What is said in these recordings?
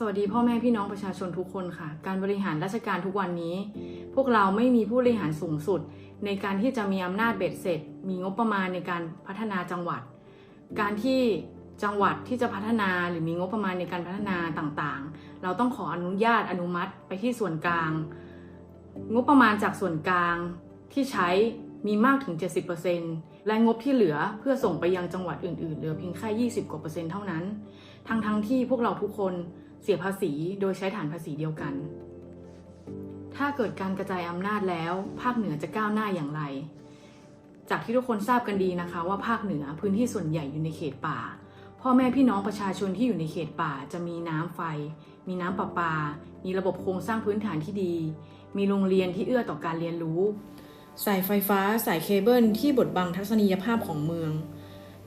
สวัสดีพ่อแม่พี่น้องประชาชนทุกคนค่ะ การบริหารราชการทุกวันนี้ พวกเราไม่มีผู้บริหารสูงสุด ในการที่จะมีอำนาจเบ็ดเสร็จ มีงบประมาณในการพัฒนาจังหวัด การที่จังหวัดที่จะพัฒนาหรือมีงบประมาณในการพัฒนาต่างๆ เราต้องขออนุญาตอนุมัติไปที่ส่วนกลาง งบประมาณจากส่วนกลางที่ใช้มีมากถึง 70%และงบที่เหลือเพื่อส่งไปยังจังหวัดอื่นๆเหลือเพียงแค่ 20กว่าเปอร์เซ็นต์เท่านั้น ทั้งๆทที่พวกเราทุกคน เสียภาษีโดยใช้ฐานภาษีเดียวกัน ถ้าเกิดการกระจายอำนาจแล้ว ภาคเหนือจะก้าวหน้าอย่างไร จากที่ทุกคนทราบกันดีนะคะ ว่าภาคเหนือพื้นที่ส่วนใหญ่อยู่ในเขตป่า พ่อแม่พี่น้องประชาชนที่อยู่ในเขตป่า จะมีน้ำไฟ มีน้ำประปา มีระบบโครงสร้างพื้นฐานที่ดี มีโรงเรียนที่เอื้อต่อการเรียนรู้ สายไฟฟ้าสายเคเบิลที่บดบังทัศนียภาพของเมือง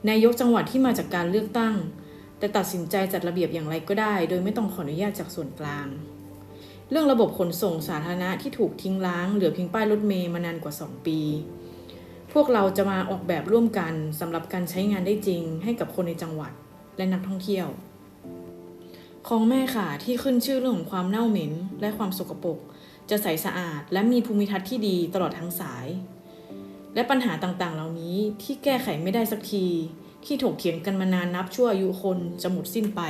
นายกจังหวัดที่มาจากการเลือกตั้ง แต่ตัดสินใจจัดระเบียบอย่างไรก็ได้ โดยไม่ต้องขออนุญาตจากส่วนกลาง เรื่องระบบขนส่งสาธารณะที่ถูกทิ้งร้าง เหลือเพียงป้ายรถเมย์มานานกว่า 2 ปี พวกเราจะมาออกแบบร่วมกันสำหรับการใช้งานได้จริง ให้กับคนในจังหวัดและนักท่องเที่ยวคลองแม่ขาที่ขึ้นชื่อเรื่องของความเน่าเหม็นและความสกปรกจะใสสะอาด และมีภูมิทัศน์ที่ดีตลอดทั้งสาย และปัญหาต่างๆ เหล่านี้ที่แก้ไขไม่ได้สักที ที่ถกเถียงกันมานานนับชั่วอายุคนจะหมดสิ้นไป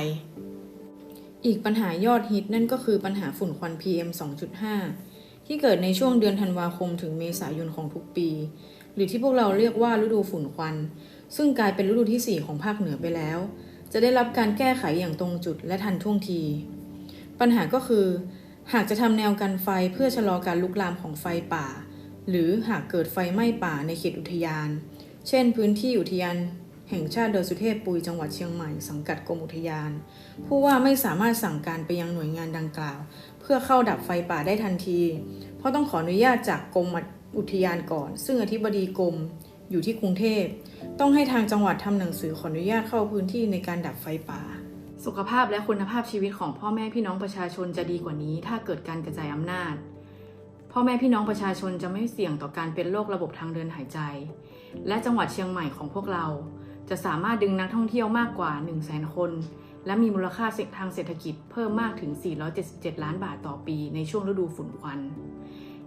อีกปัญหายอดฮิตนั่นก็คือปัญหาฝุ่นควัน PM 2.5 ที่เกิดในช่วงเดือนธันวาคมถึงเมษายนของทุกปี หรือที่พวกเราเรียกว่าฤดูฝุ่นควัน ซึ่งกลายเป็นฤดูที่ 4 ของภาคเหนือไปแล้ว จะได้รับการแก้ไขอย่างตรงจุดและทันท่วงที ปัญหาก็คือ หากจะทำแนวกันไฟเพื่อชะลอการลุกลามของไฟป่า หรือหากเกิดไฟไหม้ป่าในเขตอุทยาน เช่น พื้นที่อุทยาน แห่งชาติดอยสุเทพปุยจังหวัดเชียงใหม่สังกัดกรมอุทยาน ผู้ว่าไม่สามารถสั่งการไปยังหน่วยงานดังกล่าว เพื่อเข้าดับไฟป่าได้ทันที เพราะต้องขออนุญาตจากกรมอุทยานก่อน ซึ่งอธิบดีกรมอยู่ที่กรุงเทพ ต้องให้ทางจังหวัดทำหนังสือขออนุญาตเข้าพื้นที่ในการดับไฟป่า สุขภาพและคุณภาพชีวิตของพ่อแม่พี่น้องประชาชนจะดีกว่านี้ ถ้าเกิดการกระจายอำนาจ พ่อแม่พี่น้องประชาชนจะไม่เสี่ยงต่อการเป็นโรคระบบทางเดินหายใจ และจังหวัดเชียงใหม่ของพวกเรา จะสามารถดึงนักท่องเที่ยวมากกว่า 1 0 0 0 0แสนคน และมีมูลค่าทางเศรษฐกิจเพิ่มมากถึง 477 ล้านบาทต่อปีในช่วงฤดูฝุ่นควัน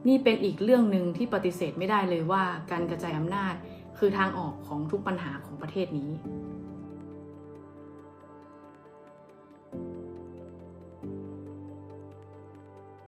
นี่เป็นอีกเรื่องหนึ่งที่ปฏิเสธไม่ได้เลยว่าการกระจายอำนาจ คือทางออกของทุกปัญหาของประเทศนี้